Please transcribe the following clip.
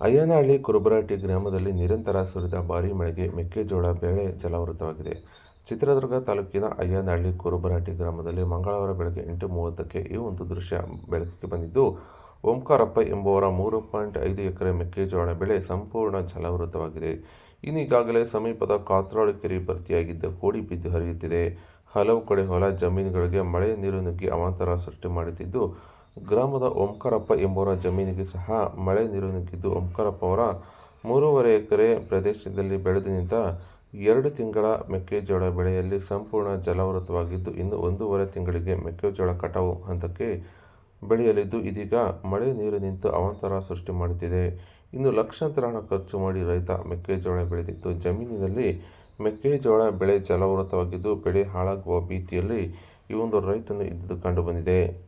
ಅಯ್ಯನಹಳ್ಳಿ ಕುರುಬರಹಟ್ಟಿ ಗ್ರಾಮದಲ್ಲಿ ನಿರಂತರ ಸುರಿದ ಭಾರೀ ಮಳೆಗೆ ಮೆಕ್ಕೆಜೋಳ ಬೆಳೆ ಜಲಾವೃತವಾಗಿದೆ. ಚಿತ್ರದುರ್ಗ ತಾಲೂಕಿನ ಅಯ್ಯನಹಳ್ಳಿ ಕುರುಬರಹಟ್ಟಿ ಗ್ರಾಮದಲ್ಲಿ ಮಂಗಳವಾರ ಬೆಳಗ್ಗೆ ಎಂಟು ಮೂವತ್ತಕ್ಕೆ ಈ ಒಂದು ದೃಶ್ಯ ಬೆಳಕಿಗೆ ಬಂದಿದ್ದು, ಓಂಕಾರಪ್ಪ ಎಂಬುವರ ಮೂರು ಪಾಯಿಂಟ್ ಐದು ಎಕರೆ ಮೆಕ್ಕೆಜೋಳ ಬೆಳೆ ಸಂಪೂರ್ಣ ಜಲಾವೃತವಾಗಿದೆ. ಇನ್ನೀಗಾಗಲೇ ಸಮೀಪದ ಕಾತ್ರಾಳು ಕೆರೆ ಭರ್ತಿಯಾಗಿದ್ದ ಕೋಡಿ ಬಿದ್ದು ಹರಿಯುತ್ತಿದೆ. ಹಲವು ಕಡೆ ಹೊಲ ಜಮೀನುಗಳಿಗೆ ಮಳೆ ನೀರು ನುಗ್ಗಿ ಅವಾಂತರ ಸೃಷ್ಟಿ ಮಾಡುತ್ತಿದ್ದು ಗ್ರಾಮದ ಓಂಕಾರಪ್ಪ ಎಂಬುವರ ಜಮೀನಿಗೆ ಸಹ ಮಳೆ ನೀರು ನುಗ್ಗಿದ್ದು ಓಂಕಾರಪ್ಪ ಅವರ ಮೂರುವರೆ ಎಕರೆ ಪ್ರದೇಶದಲ್ಲಿ ಬೆಳೆದು ನಿಂತ ಎರಡು ತಿಂಗಳ ಮೆಕ್ಕೆಜೋಳ ಬೆಳೆಯಲ್ಲಿ ಸಂಪೂರ್ಣ ಜಲಾವೃತವಾಗಿದ್ದು, ಇನ್ನು ಒಂದೂವರೆ ತಿಂಗಳಿಗೆ ಮೆಕ್ಕೆಜೋಳ ಕಟಾವು ಹಂತಕ್ಕೆ ಬೆಳೆಯಲಿದ್ದು, ಇದೀಗ ಮಳೆ ನೀರು ನಿಂತು ಅವಾಂತರ ಸೃಷ್ಟಿ ಮಾಡುತ್ತಿದೆ. ಇನ್ನು ಲಕ್ಷಾಂತರ ಹಣ ಖರ್ಚು ಮಾಡಿ ರೈತ ಮೆಕ್ಕೆಜೋಳ ಬೆಳೆದಿದ್ದು, ಜಮೀನಿನಲ್ಲಿ ಮೆಕ್ಕೆಜೋಳ ಬೆಳೆ ಜಲಾವೃತವಾಗಿದ್ದು, ಬೆಳೆ ಹಾಳಾಗುವ ಭೀತಿಯಲ್ಲಿ ಈ ಒಂದು ರೈತನು ಇದ್ದುದು ಕಂಡುಬಂದಿದೆ.